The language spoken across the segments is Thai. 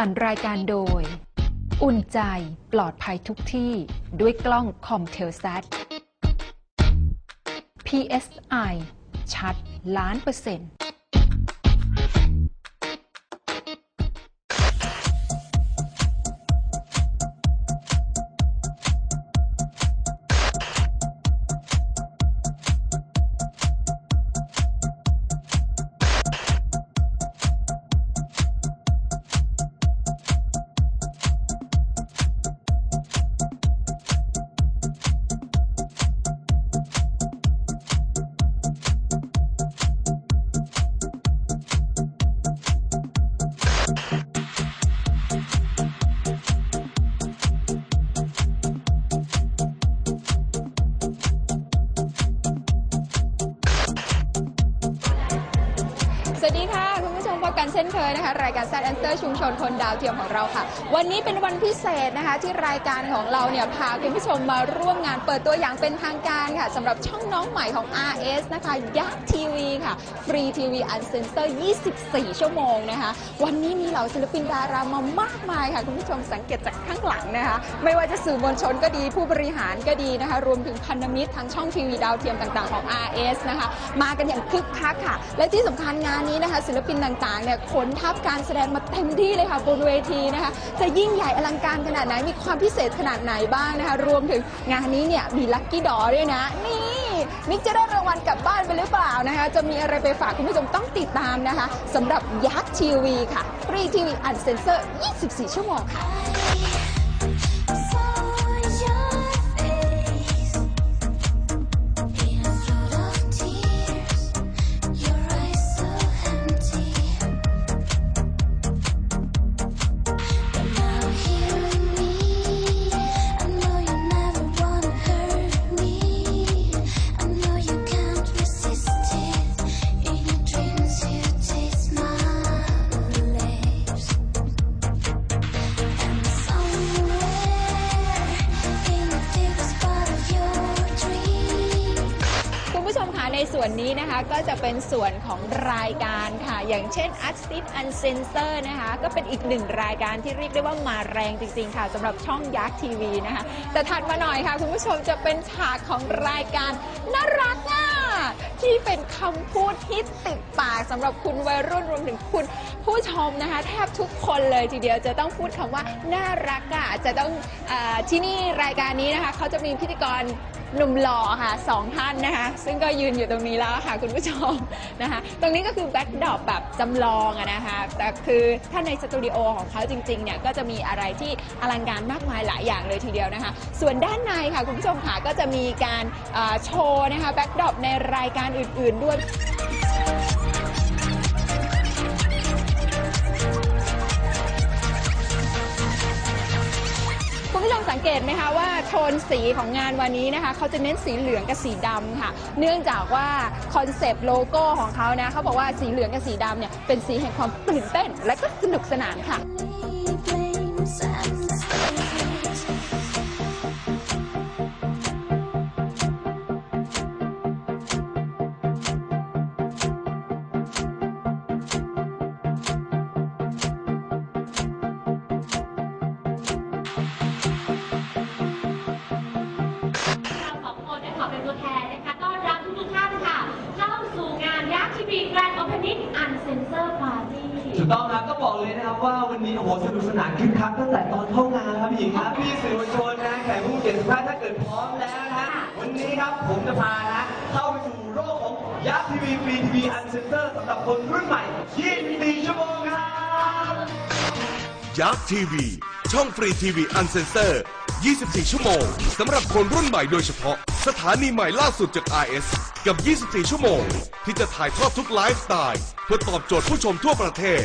สร้างสรรค์รายการโดย อุ่นใจปลอดภัยทุกที่ด้วยกล้องคอมเทลซัต PSI ชัดล้านเปอร์เซ็นต์ กัายการแซดแอนเตอร์ชุมชนคนดาวเทียมของเราค่ะ วันนี้เป็นวันพิเศษนะคะที่รายการของเราเนี่ยพาคุณผู้ชมมาร่วมงานเปิดตัวอย่างเป็นทางการค่ะสำหรับช่องน้องใหม่ของ RS นะคะยักษ์ทีวีค่ะ ฟรีทีวีอันเซนเซอร์ 24 ชั่วโมงนะคะ วันนี้มีเหล่าศิลปินดารามามากมายค่ะ คุณผู้ชมสังเกตจากข้างหลังนะคะ ไม่ว่าจะสื่อมวลชนก็ดีผู้บริหารก็ดีนะคะ รวมถึงพันธมิตรทั้งช่องทีวีดาวเทียมต่างๆของ RS นะคะ มากันอย่างคึกคักค่ะ และที่สำคัญงานนี้นะคะ ศิลปินต่างๆเนี่ยขนทัพการแสดงมาเต็มที่เลยค่ะบนเวทีนะคะ จะยิ่งใหญ่อลังการขนาดไหน มีความพิเศษขนาดไหนบ้างนะคะ รวมถึงงานนี้เนี่ยมีลัคกี้ดอด้วยนะ นี่มิกจะได้รางวัลกลับบ้านไปหรือเปล่านะคะ จะมีอะไรไปฝากคุณผู้ชมต้องติดตามนะคะสำหรับยักษ์ทีวีค่ะฟรีทีวีอันเซนเซอร์ 24 ชั่วโมงค่ะ เป็นส่วนของรายการค่ะ อย่างเช่น Artist Uncensor นะคะ ก็เป็นอีกหนึ่งรายการที่เรียกได้ว่ามาแรงจริงๆค่ะสำหรับช่องยักษ์ทีวีนะคะ แต่ถัดมาหน่อยค่ะ คุณผู้ชมจะเป็นฉากของรายการน่ารักอะที่เป็นคำพูดที่ติดปากสำหรับคุณวัยรุ่นรวมถึงคุณผู้ชมนะคะ แทบทุกคนเลยทีเดียวจะต้องพูดคำว่าน่ารักอะจะต้องอที่นี่รายการนี้นะคะเขาจะมีพิธีกร หนุ่มหล่อค่ะสองท่านนะคะ ซึ่งก็ยืนอยู่ตรงนี้แล้วค่ะคุณผู้ชมนะคะ ตรงนี้ก็คือแบ็กดรอปแบบจำลองอะนะคะ แต่คือถ้าในสตูดิโอของเขาจริงๆเนี่ยก็จะมีอะไรที่อลังการมากมายหลายอย่างเลยทีเดียวนะคะ ส่วนด้านในค่ะคุณผู้ชมค่ะก็จะมีการโชว์นะคะแบ็กดรอปในรายการอื่นๆด้วย ผู้ชมสังเกตไหมคะว่าโทนสีของงานวันนี้นะคะเขาจะเน้นสีเหลืองกับสีดำค่ะ เนื่องจากว่าคอนเซปต์โลโก้ของเขานะเขาบอกว่าสีเหลืองกับสีดำเนี่ยเป็นสีแห่งความตื่นเต้นและก็สนุกสนานค่ะ หญิงครับพี่สื่อมวลชนนะแขกผู้เกียรติทุกท่านถ้าเกิดพร้อมแล้วนะฮะวันนี้ครับผมจะพานะเข้าไปสู่โลกของยักษ์ทีวีฟรีทีวีอันเซนเตอร์สำหรับคนรุ่นใหม่24ชั่วโมงครับยักษ์ทีวีช่องฟรีทีวีอันเซนเซอร์ 24 ชั่วโมงสำหรับคนรุ่นใหม่โดยเฉพาะ สถานีใหม่ล่าสุดจาก RS กับ 24 ชั่วโมง ที่จะถ่ายทอดทุกไลฟ์สไตล์เพื่อตอบโจทย์ผู้ชมทั่วประเทศ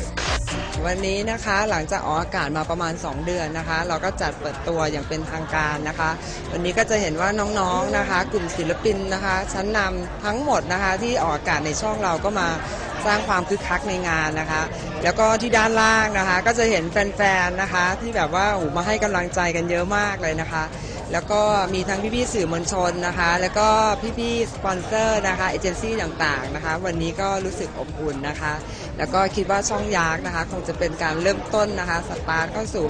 วันนี้นะคะหลังจากออกอากาศมาประมาณ 2 เดือนนะคะ เราก็จัดเปิดตัวอย่างเป็นทางการนะคะ วันนี้ก็จะเห็นว่าน้องๆนะคะ กลุ่มศิลปินนะคะ ชั้นนำทั้งหมดนะคะ ที่ออกอากาศในช่องเราก็มาสร้างความคึกคักในงานนะคะ แล้วก็ที่ด้านล่างนะคะ ก็จะเห็นแฟนๆนะคะ ที่แบบว่าโอ้มาให้กำลังใจกันเยอะมากเลยนะคะ แล้วก็มีทั้งพี่ๆสื่อมวลชนนะคะ แล้วก็พี่ๆสปอนเซอร์นะคะเอเจนซี่ต่างๆนะคะ วันนี้ก็รู้สึกอบอุ่นนะคะ แล้วก็คิดว่าช่องยากนะคะ คงจะเป็นการเริ่มต้นนะคะสตาร์ทเข้าสู่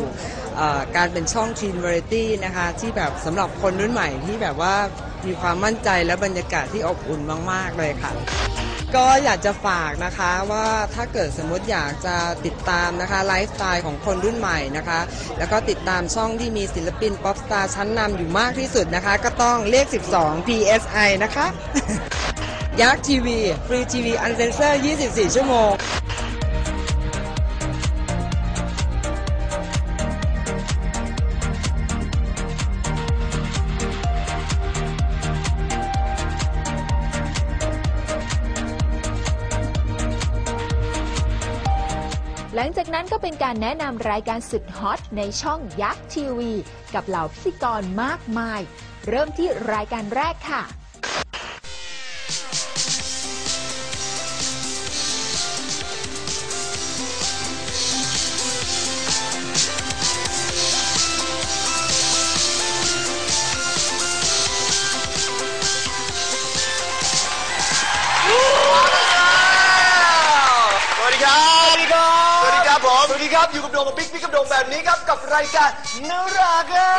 การเป็นช่องทีนวาไรตี้นะคะ ที่แบบสำหรับคนรุ่นใหม่ที่แบบว่ามีความมั่นใจและบรรยากาศที่อบอุ่นมาก ๆ เลยค่ะ ก็อยากจะฝากนะคะว่าถ้าเกิดสมมติอยากจะติดตามนะคะไลฟ์สไตล์ของคนรุ่นใหม่นะคะ แล้วก็ติดตามช่องที่มีศิลปินป๊อปสตาร์ชั้นนำอยู่มากที่สุดนะคะ ก็ต้องเลข 12 PSI นะคะ ยักษ์ทีวีฟรีทีวีอันเซนเซอร์ 24 ชั่วโมง นั้นก็เป็นการแนะนำรายการสุดฮอตในช่องยักษ์ทีวี กับเหล่าพิธีกรมากมาย เริ่มที่รายการแรกค่ะ ค รับผมสวัสดีครับอยู่กับโดมกับบิ๊กบิ๊กกับโดมแบบนี้ครับกับรายการนารักอะ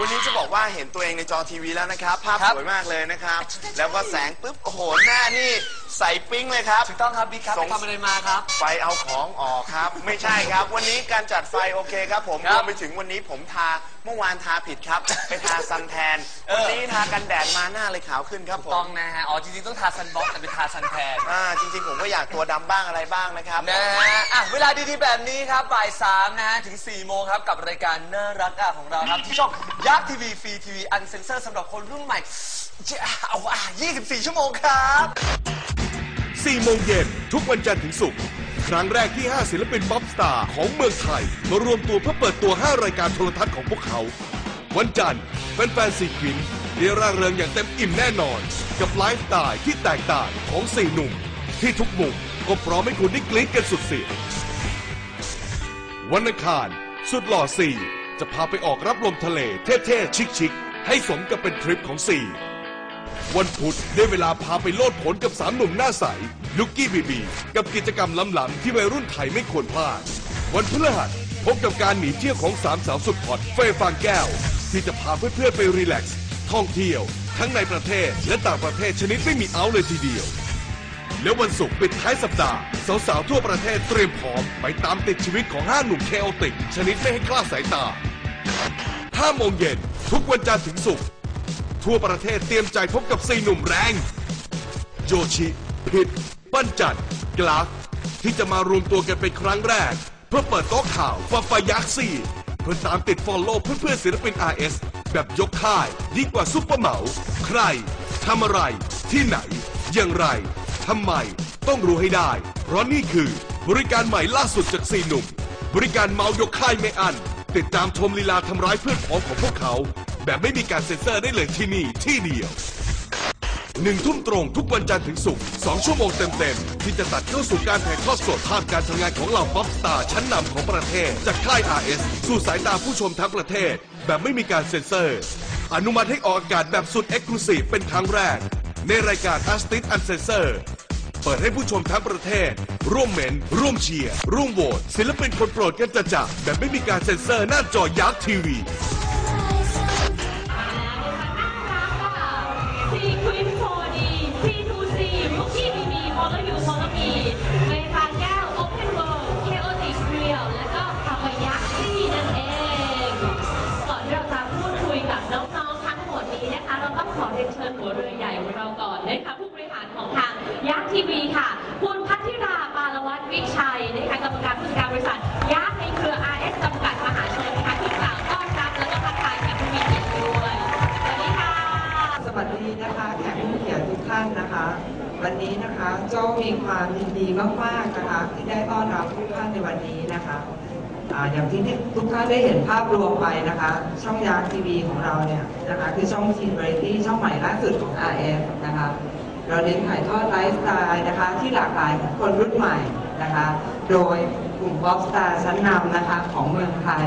วันนี้จะบอกว่าเห็นตัวเองในจอทีวีแล้วนะครับ ภาพสวยมากเลยนะครับ แล้วก็แสงปุ๊บโอ้โหหน้านี่ใสปิ๊งเลยครับ ถูกต้องครับบิ๊กครับทำอะไรมาครับ ไฟเอาของออกครับ ไม่ใช่ครับ วันนี้การจัดไฟโอเคครับ ผมรวมไปถึงวันนี้ผมทาเมื่อวานทาผิดครับ ไปทาซันแทนวันนี้ทากันแดดมาหน้าเลยขาวขึ้นครับผมต้องนะฮะ อ๋อ จริงๆ ต้องทาซันบล็อกแต่เป็นทาซันแทนอ่าจริงๆ ผมก็อยากตัวดำบ้างอะไรบ้างนะครับ นะฮะอะเวลาดีๆแบบนี้ครับบ่ายสามนะฮะถึง4โมงครับ กับรายการน่ารักอะของเราครับ ที่ช่องยักษ์ทีวีฟรีทีวีอันเซนเซอร์สำหรับคนรุ่นใหม่จะเอาอะ24 ชั่วโมงครับ 4 โมงเย็นทุกวันจันทร์ถึงศุกร์ครั้งแรกที่ 5 ศิลปินป๊อปสตาร์ของเมืองไทย มารวมตัวเพื่อเปิดตัว 5 รายการโทรทัศน์ของพวกเขา วันจันทร์แฟนๆซีควินเรียร่าเริงอย่างเต็มอิ่มแน่นอน กับไลฟ์สไตล์ที่แตกต่างของสี่หนุ่ม ที่ทุกมุมก็พร้อมให้คุณได้กรี๊ดกันสุดเสียง วันอังคาร สุดหล่อสี่จะพาไปออกรับลมทะเลเท่ๆ ชิคๆ ให้สมกับเป็นทริปของสี่วันพุธได้เวลาพาไปโลดผลกับสามหนุ่มหน้าใส ลุกกี้บีบี กับกิจกรรมล้ำๆที่วัยรุ่นไทยไม่ควรพลาด วันพฤหัสพบกับการหนีเที่ยวของสามสาวสุดฮอตเฟยฟางแก้ว ที่จะพาเพื่อนๆไปรีแลกซ์ท่องเที่ยว ทั้งในประเทศและต่างประเทศชนิดไม่มีเอาเลยทีเดียว แล้ววันศุกร์ปิดท้ายสัปดาห์ สาวๆ ทั่วประเทศเตรียมพร้อม ไปตามติดชีวิตของห้าหนุ่มเคโอติก ชนิดไม่ให้คลาดสายตา5โมงเย็นทุกวันจันทร์ถึงศุกร์ทั่วประเทศเตรียมใจพบกับสี่หนุ่มแรง โยชิ พิษปั้นจันกลาฟที่จะมารวมตัวกันเป็นครั้งแรก เพื่อเปิดโต๊ะข่าวฟาฟายักซี่เพื่อตามติดฟอลโล่เพื่อนๆศิลปิน RS แบบยกค่ายยิ่งกว่าซุปเปอร์เหมา ใครทำอะไร ที่ไหน อย่างไร ทำไม ต้องรู้ให้ได้ เพราะนี่คือบริการใหม่ล่าสุดจากสี่หนุ่ม บริการเมายกค่ายไม่อัน ติดตามชมลีลาทำร้ายเพื่อนพ้องของพวกเขา แบบไม่มีการเซ็นเซอร์ได้เลยที่นี่ที่เดียวหนึ่งทุ่มตรงทุกวันจันทร์ถึงศุกร์สองชั่วโมงเต็มๆ ที่จะตัดเข้าสู่การถ่ายทอดสดภาพการทำงานของเหล่าป๊อปสตาร์ชั้นนำของประเทศ จากค่าย RS สู่สายตาผู้ชมทั้งประเทศ แบบไม่มีการเซ็นเซอร์ อนุมัติให้ออกอากาศแบบสุดเอ็กซ์คลูซีฟเป็นครั้งแรก ในรายการ a s t i t Uncensored เปิดให้ผู้ชมทั้งประเทศ ร่วมเมนร่วมเชียร์ ร่วมโหวตศิลปินคนโปรดกันจะจับแบบไม่มีการเซ็นเซอร์หน้าจอยักษ์ทีวี ทีวีค่ะ คุณพัทธิราปาลวัฒน์วิชัยนะคะกรรมการผู้จัดการบริษัทยักษ์ในเครือ RS จำกัดมหาชนนะคะที่กล่าวต้อนรับแล้วก็ทักทายแขกผู้มีเกียรติด้วยสวัสดีค่ะ สวัสดีนะคะแขกผู้เกียรติทุกท่านนะคะ วันนี้นะคะโจ้มีความยินดีมากๆนะคะ ที่ได้ต้อนรับทุกท่านในวันนี้นะคะอาอย่างที่ทุกท่านได้เห็นภาพรวมไปนะคะ ช่องยาทีวีของเราเนี่ยนะคะ คือช่องทีนบริตี้ช่องใหม่ล่าสุดของ RF เราเน้นถ่ายทอดไลฟ์สไตล์นะคะที่หลากหลายของคนรุ่นใหม่นะคะ โดยกลุ่มบ๊อกสตาร์ชั้นนำนะคะของเมืองไทย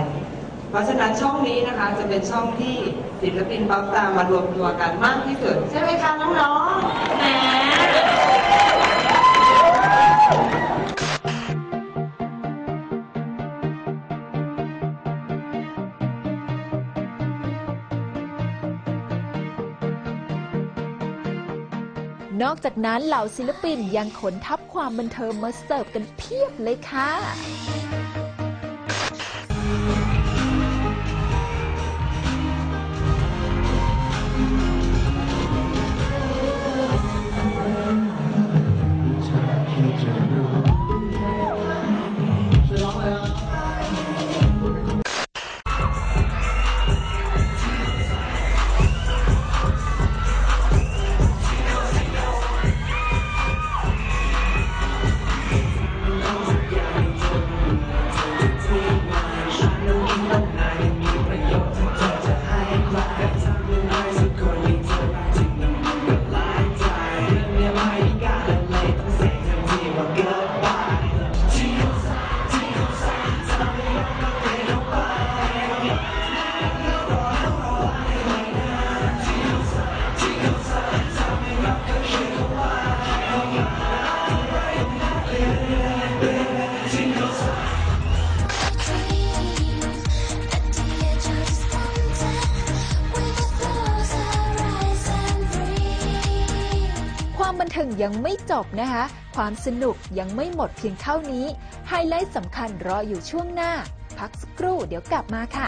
เพราะฉะนั้นช่องนี้นะคะจะเป็นช่องที่ศิลปินบ๊อปตาร์มารวมตัวกันมากที่สุด ใช่ไหมคะน้องๆแหม นอกจากนั้นเหล่าศิลปินยังขนทับความบันเทิงมาเสิร์ฟกันเพียบเลยค่ะ จบนะคะ ความสนุกยังไม่หมดเพียงเท่านี้ ไฮไลท์สำคัญรออยู่ช่วงหน้า พักสักครู่เดี๋ยวกลับมาค่ะ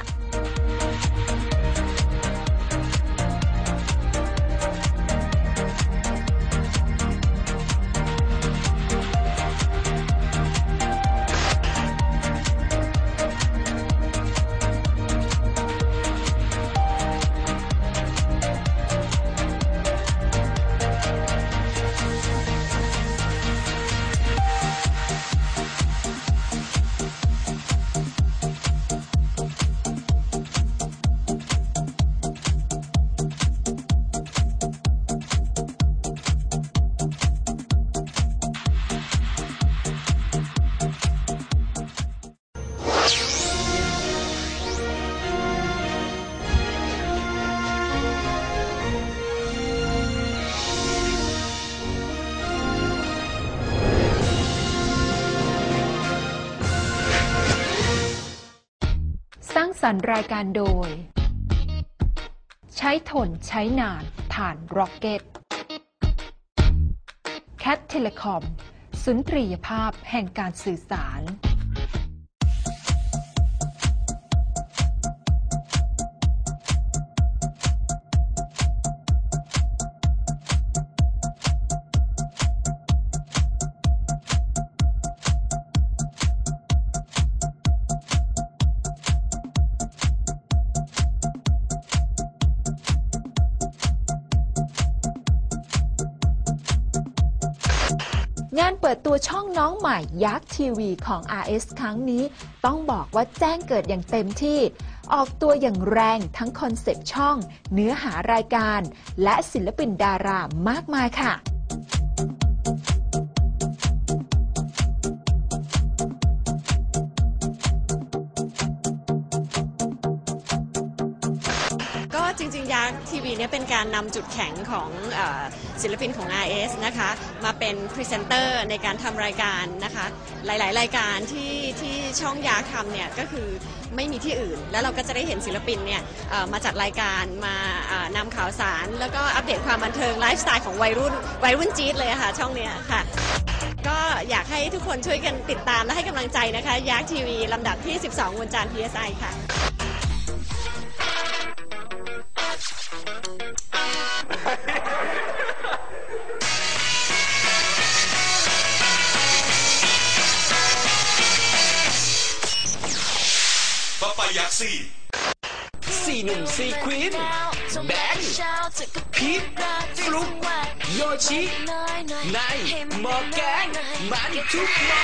ร้ารรค์รายการโดย ใช้ทนใช้นานฐานร็อกเก็ตแคทเทเลคอมสุนทรียภาพแห่งการสื่อสาร งานเปิดตัวช่องน้องใหม่ยักษ์ทีวีของ RS ครั้งนี้ ต้องบอกว่าแจ้งเกิดอย่างเต็มที่ ออกตัวอย่างแรงทั้งคอนเซปต์ช่อง เนื้อหารายการ และศิลปินดารามากมายค่ะ เนี่ยเป็นการนำจุดแข็งของเออศิลปินของ RS นะคะมาเป็นพรีเซนเตอร์ในการทำรายการนะคะหลายๆ รายการที่ที่ช่องยักษ์ทำเนี่ยก็คือไม่มีที่อื่น แล้วเราก็จะได้เห็นศิลปินเนี่ยเอ่อมาจัดรายการมาเอ่อนำข่าวสาร แล้วก็อัปเดตความบันเทิงไลฟ์สไตล์ของวัยรุ่นวัยรุ่นจี๊ดเลยอะค่ะช่องเนี้ยค่ะ ก็อยากให้ทุกคนช่วยกันติดตามและให้กำลังใจนะคะยักษ์ทีวีลำดับที่ 12บนจาน PSI ค่ะ ซี่สี่หนุ่มสี่ควีนแบงค์พีทฟลุกโยชิในมอแกงมันทุกมอ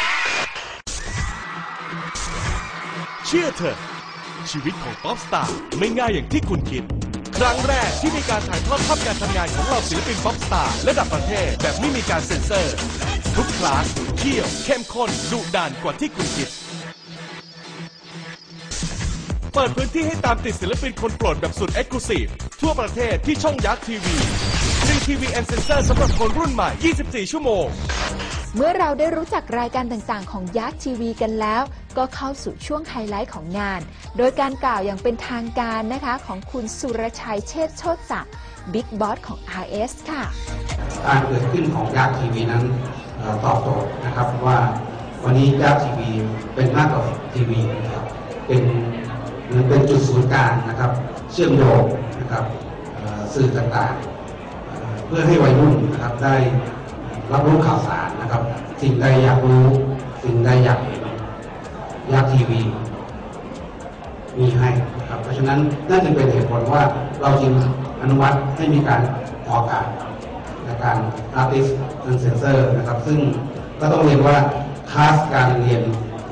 เชื่อเถอะ ชีวิตของป๊อปสตาร์ไม่ง่ายอย่างที่คุณคิด ครั้งแรกที่มีการถ่ายทอดภาพการทำงานของเราศิลปินป๊อปสตาร์ระดับประเทศแบบไม่มีการเซ็นเซอร์ ทุกคลาสเที่ยว เข้มข้นดุดันกว่าที่คุณคิด เปิดพื้นที่ให้ตามติดศิลปินคนโปรดแบบสุดเอ็กซ์คลูซีฟทั่วประเทศที่ช่องยักษ์ทีวีฟรีทีวีแอนเซนเซอร์สำหรับคนรุ่นใหม่ 24 ชั่วโมง เมื่อเราได้รู้จักรายการต่างๆ ของยักษ์ทีวีกันแล้ว ก็เข้าสู่ช่วงไฮไลท์ของงาน โดยการกล่าวอย่างเป็นทางการนะคะของคุณสุรชัยเชษฐ์โชติศักดิ์บิ๊กบอสของ RS ค่ะ การเกิดขึ้นของยักษ์ทีวีนั้นเอ่อตอบโจทย์นะครับว่าวันนี้ยักษ์ทีวีเป็นมากกว่าทีวีนะครับเป็น หมือนเป็นจุดศูนย์กลางนะครับ เชื่อมโยงนะครับสื่อต่างๆ เพื่อให้วัยรุ่นนะครับได้รับรู้ข่าวสารนะครับ สิ่งใดอยากรู้ สิ่งใดอยากเห็นยักทีวี มีให้นะครับ เพราะฉะนั้นนั่นจึงเป็นเหตุผลว่าเราจึงอนุมัติให้มีการออกอากาศในการ Artist and Censor นะครับ ซึ่งก็ต้องเรียนว่าคลาสการเรียน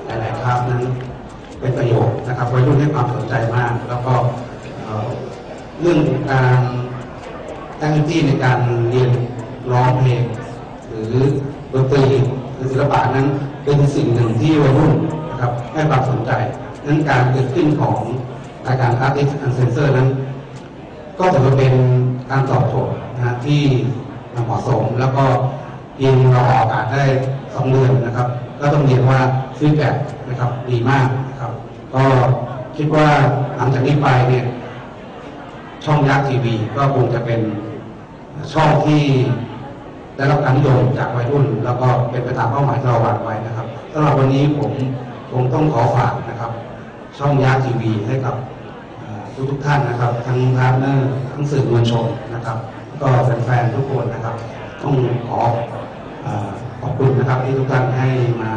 หลายๆคลาสนั้น เป็นประโยชน์นะครับวัยรุ่นให้ความสนใจมาก แล้วก็เเรื่องการตั้งที่ในการเรียนร้องเพลงหรือดนตรีหรือศิลปะนั้นเป็นสิ่งหนึ่งที่วัยรุ่นนะครับให้ความสนใจนั้นการเกิดขึ้นของรายการ Artist and Censor นั้น ก็ถือว่าเป็นการตอบโจทย์นะที่เหมาะสมแล้วก็เพียงเราออกอากาศได้สองเดือนนะครับ ก็ต้องเรียนว่าฟีดแบ็กนะครับดีมากนะครับก็คิดว่าหลังจากนี้ไปเนี่ยช่องยักษ์ทีวีก็คงจะเป็นช่องที่ได้รับการนิยมจากวัยรุ่น แล้วก็เป็นไปตามเป้าหมายที่เราวางไว้นะครับสำหรับวันนี้ผมคงต้องขอฝากนะครับ ช่องยักษ์ทีวีให้กับทุกทุกท่านนะครับทั้งพาร์ทเนอร์ทั้งสื่อมวลชนนะครับ ก็แฟนๆทุกคนนะครับ ต้องขออ ขอบคุณนะครับที่ทุกท่านให้มา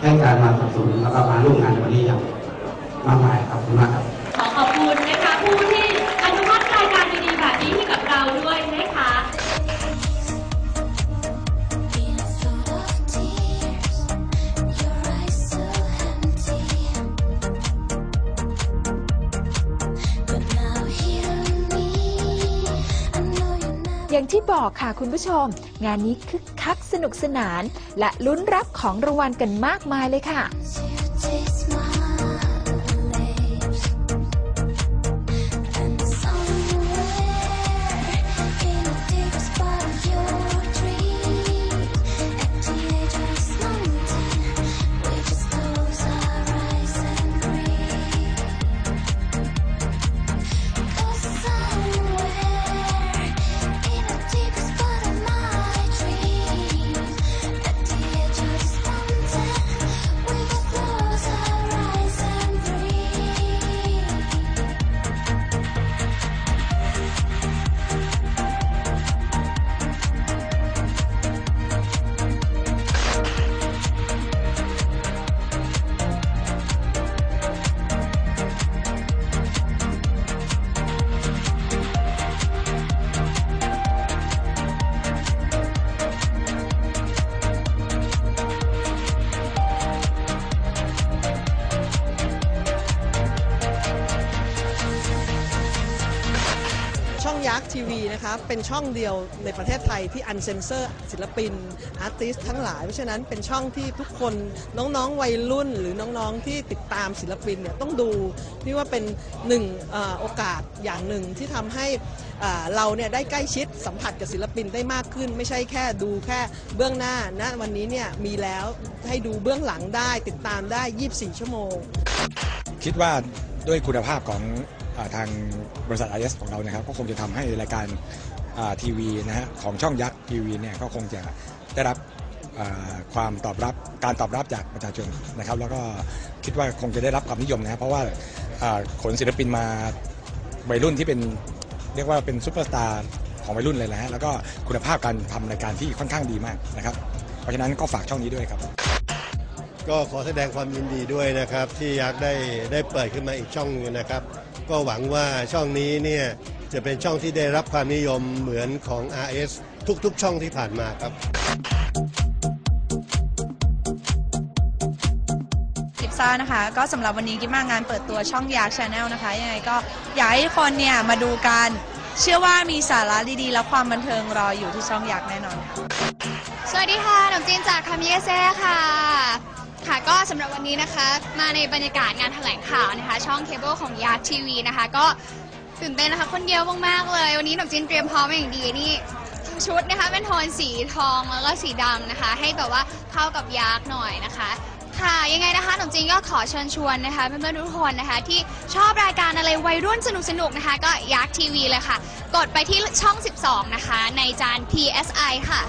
ให้การมาสนับสนุนแล้วก็มาร่วมงานในวันนี้อย่างมากมายครับขอบคุณมากครับ อย่างที่บอกค่ะคุณผู้ชม งานนี้คึกคักสนุกสนาน และลุ้นรับของรางวัลกันมากมายเลยค่ะ นะคะเป็นช่องเดียวในประเทศไทยที่อันเซนเซอร์ศิลปิน อาร์ติสทั้งหลาย เพราะฉะนั้นเป็นช่องที่ทุกคนน้องๆวัยรุ่น หรือน้องๆที่ติดตามศิลปินเนี่ยต้องดูนี่ว่าเป็นหนึ่งอโอกาสอย่างหนึ่งที่ทำให้เราเนี่ยได้ใกล้ชิดสัมผัสกับศิลปินได้มากขึ้น ไม่ใช่แค่ดูแค่เบื้องหน้านะวันนี้เนี่ยมีแล้วให้ดูเบื้องหลังได้ติดตามได้ 24 ชั่วโมง คิดว่าด้วยคุณภาพของ ทางบริษัท IS ของเรานะครับ ก็คงจะทำให้รายการทีวีนะฮะของช่องยักษ์ทีวีเนี่ยก็คงจะได้รับความตอบรับการตอบรับจากประชาชนนะครับ แล้วก็คิดว่าคงจะได้รับความนิยมนะครับเพราะว่าขนศิลปินมาวัยรุ่นที่เป็นเรียกว่าเป็นซูเปอร์สตาร์ของวัยรุ่นเลยนะฮะแล้วก็คุณภาพการทำรายการที่ค่อนข้างดีมากนะครับ เพราะฉะนั้นก็ฝากช่องนี้ด้วยครับ ก็ขอแสดงความยินดีด้วยนะครับ ที่ยักษ์ได้ได้เปิดขึ้นมาอีกช่องหนึงนะครับ ก็หวังว่าช่องนี้เนี่ยจะเป็นช่องที่ได้รับความนิยมเหมือนของ RS ทุกๆ ช่องที่ผ่านมาครับ กิฟซ่านะคะ ก็สำหรับวันนี้กิฟมางานเปิดตัวช่องยากชาแนลนะคะ ยังไงก็อยากให้ทุกคนเนี่ยมาดูกัน เชื่อว่ามีสาระดีๆ และความบันเทิงรออยู่ที่ช่องยากแน่นอนค่ะ สวัสดีค่ะ หนมจีนจากคามิเกเซ่ค่ะ ค่ะก็สำหรับวันนี้นะคะมาในบรรยากาศงานแถลงข่าวนะคะ ช่องเคเบิลของยาทีวีนะคะ ก็ตื่นเต้นนะคะคนเยอะมากๆเลย วันนี้หนุ่มจินเตรียมพร้อมมาอย่างดีนี่ชุดนะคะเป็นโทนสีทองแล้วก็สีดำนะคะ ให้แบบว่าเข้ากับยักษ์หน่อยนะคะ ค่ะยังไงนะคะหนุ่มจินก็ขอเชิญชวนนะคะเพื่อนๆทุกคนนะคะ ที่ชอบรายการอะไรวัยรุ่นสนุกๆนะคะ ก็ยักษ์ทีวีเลยค่ะ กดไปที่ช่อง 12 นะคะ ในจาน PSI ค่ะ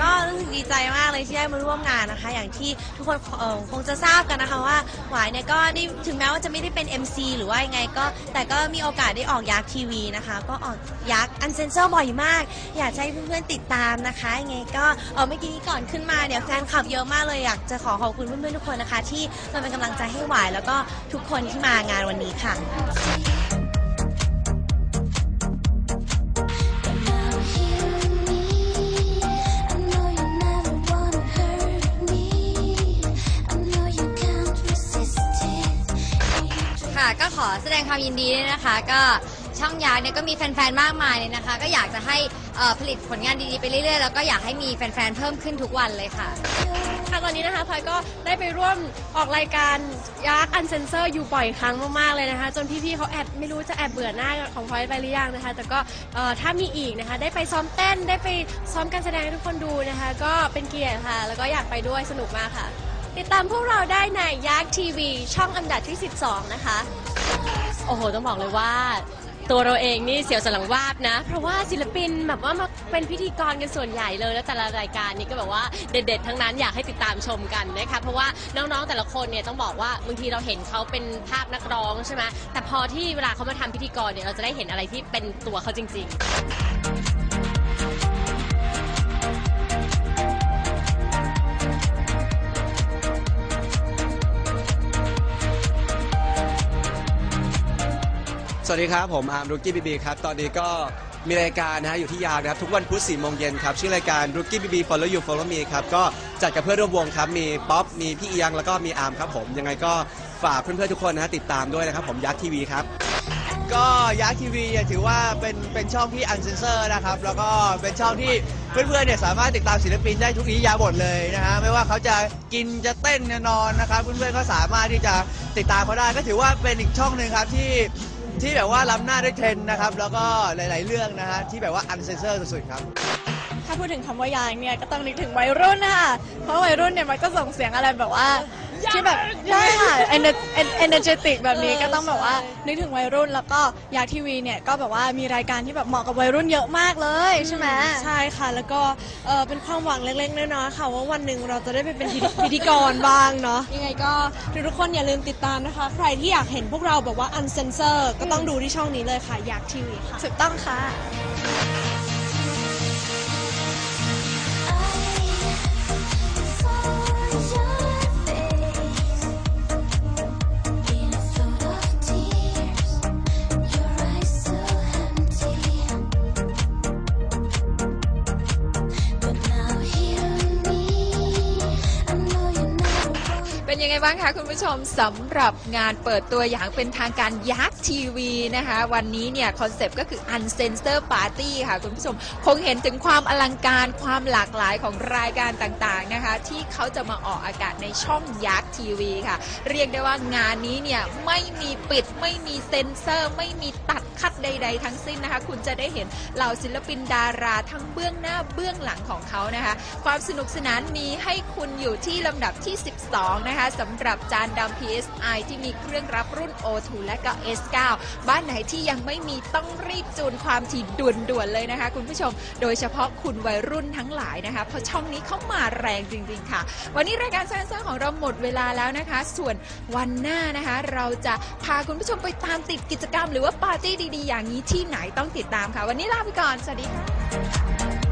ก็รู้สึกดีใจมากเลยที่ได้มาร่วมงานนะคะ อย่างที่ทุกคนเอ่อคงจะทราบกันนะคะว่าหวายเนี่ยก็ได้ถึงแม้ว่าจะไม่ได้เป็น MC หรือว่ายังไงก็แต่ก็มีโอกาสได้ออกยักษ์ทีวีนะคะ ก็ออกยักษ์อันเซนเซอร์บ่อยมาก อยากจะให้เพื่อนๆติดตามนะคะยังไงก็เออเมื่อกี้ก่อนขึ้นมาเนี่ยแฟนคลับเยอะมากเลยอยากจะขอขอบคุณเพื่อนๆทุกคนนะคะ ที่มาเป็นกำลังใจให้หวายแล้วก็ทุกคนที่มางานวันนี้ค่ะ ดงความยินดีด้วยนะคะ ก็ช่องยักษ์เนี่ยก็มีแฟนๆมากมายเลยนะคะ ก็อยากจะให้เอ่อผลิตผลงานดีๆไปเรื่อยๆแล้วก็อยากให้มีแฟนๆเพิ่มขึ้นทุกวันเลยค่ะ ค่ะตอนนี้นะคะพลอยก็ได้ไปร่วมออกรายการยักษ์อันเซนเซอร์อยู่บ่อยครั้งมากๆเลยนะคะ จนพี่ๆเขาแอบไม่รู้จะแอบเบื่อหน้าของพลอยไปหรือยังนะคะ แต่ก็เอ่อถ้ามีอีกนะคะ ได้ไปซ้อมเต้นได้ไปซ้อมการแสดงให้ทุกคนดูนะคะ ก็เป็นเกียรติค่ะ แล้วก็อยากไปด้วยสนุกมากค่ะ ติดตามพวกเราได้ในยักษ์ทีวีช่องอันดับที่ 12 นะคะ โอ้โห ต้องบอกเลยว่า ตัวเราเองนี่เสียวสนหลังวาบนะ เพราะว่าศิลปินแบบว่ามาเป็นพิธีกรกันส่วนใหญ่เลย แล้วแต่ละรายการนี่ก็แบบว่าเด็ดๆ ทั้งนั้นอยากให้ติดตามชมกันนะคะเพราะว่าน้องๆแต่ละคนเนี่ยต้องบอกว่าบางทีเราเห็นเขาเป็นภาพนักร้องใช่ไหมแต่พอที่เวลาเขามาทำพิธีกรเนี่ยเราจะได้เห็นอะไรที่เป็นตัวเขาจริง ๆ สวัสดีครับ ผมอาร์มรุกี้บีบีครับตอนนี้ก็มีรายการนะฮะอยู่ที่ยาวนะครับ ทุกวันพุธ4โมงเย็นครับ ชื่อรายการรุกี้บีบี follow you follow me ครับ ก็จัดกับเพื่อนร่วมวงครับ มีป๊อป มีพี่เอียง แล้วก็มีอาร์มครับผม ยังไงก็ฝากเพื่อนๆทุกคนนะฮะติดตามด้วยนะครับ ผมยักษ์ทีวีครับ ก็ยักษ์ทีวีเนี่ยถือว่าเป็นเป็นช่องที่อันเซนเซอร์นะครับ แล้วก็เป็นช่องที่เพื่อนๆเนี่ยสามารถติดตามศิลปินได้ทุกอิริยาบถเลยนะฮะไม่ว่าเขาจะกินจะเต้นจะนอนนะครับเพื่อนๆก็สามารถที่จะติดตามเขาได้ก็ถือว่าเป็นอีกช่องหนึ่งครับที่ ที่แบบว่าล้ำหน้าด้วยเทรนด์นะครับ แล้วก็หลาย ๆ เรื่องนะฮะที่แบบว่าอันเซนเซอร์สุดๆครับ ถ้าพูดถึงคำว่ายางเนี่ยก็ต้องนึกถึงวัยรุ่นนะคะเพราะวัยรุ่นเนี่ยมันก็ส่งเสียงอะไรแบบว่า ที่แบบใช่ค่ะ ener- en- energetic แบบนี้ก็ต้องแบบว่านึกถึงวัยรุ่นแล้วก็ยาทีวีเนี่ยก็แบบว่ามีรายการที่แบบเหมาะกับวัยรุ่นเยอะมากเลยใช่ไหม ใช่ค่ะ แล้วก็เอ่อเป็นความหวังเล็กๆน้อยๆค่ะ ว่าวันหนึ่งเราจะได้ไปเป็นพิธีพิธีกรบ้างเนาะยังไงก็ทุกๆคนอย่าลืมติดตามนะคะ ใครที่อยากเห็นพวกเราแบบว่าอันเซนเซอร์ก็ต้องดูที่ช่องนี้เลยค่ะอยากทีวีค่ะ ถูกต้องค่ะ บ้างคะคุณผู้ชมสำหรับงานเปิดตัวอย่างเป็นทางการยักษ์ทีวีนะคะ วันนี้เนี่ยคอนเซปต์ก็คือ Uncensor Party ค่ะคุณผู้ชม คงเห็นถึงความอลังการความหลากหลายของรายการต่างๆนะคะ ที่เขาจะมาออกอากาศในช่องยักษ์ทีวีค่ะ เรียกได้ว่างานนี้เนี่ยไม่มีปิดไม่มีเซ็นเซอร์ ไม่มีตัดคัดใด ๆ ทั้งสิ้นนะคะ คุณจะได้เห็นเหล่าศิลปินดาราทั้งเบื้องหน้าเบื้องหลังของเขานะคะ ความสนุกสนานมีให้คุณอยู่ที่ลำดับที่ 12 นะคะสำหรับจานดำ PSI ที่มีเครื่องรับรุ่น O2 และก็ S9 บ้านไหนที่ยังไม่มีต้องรีบจูนความถี่ด่วนๆเลยนะคะ คุณผู้ชม โดยเฉพาะคุณวัยรุ่นทั้งหลายนะคะ เพราะช่องนี้เขามาแรงจริงๆค่ะ วันนี้รายการแซนซ่าของเราหมดเวลาแล้วนะคะ ส่วนวันหน้านะคะ เราจะพาคุณผู้ชมไปตามติดกิจกรรม หรือว่าปาร์ตี้ดีๆอย่างนี้ที่ไหนต้องติดตามค่ะ วันนี้ลาไปก่อน สวัสดีค่ะ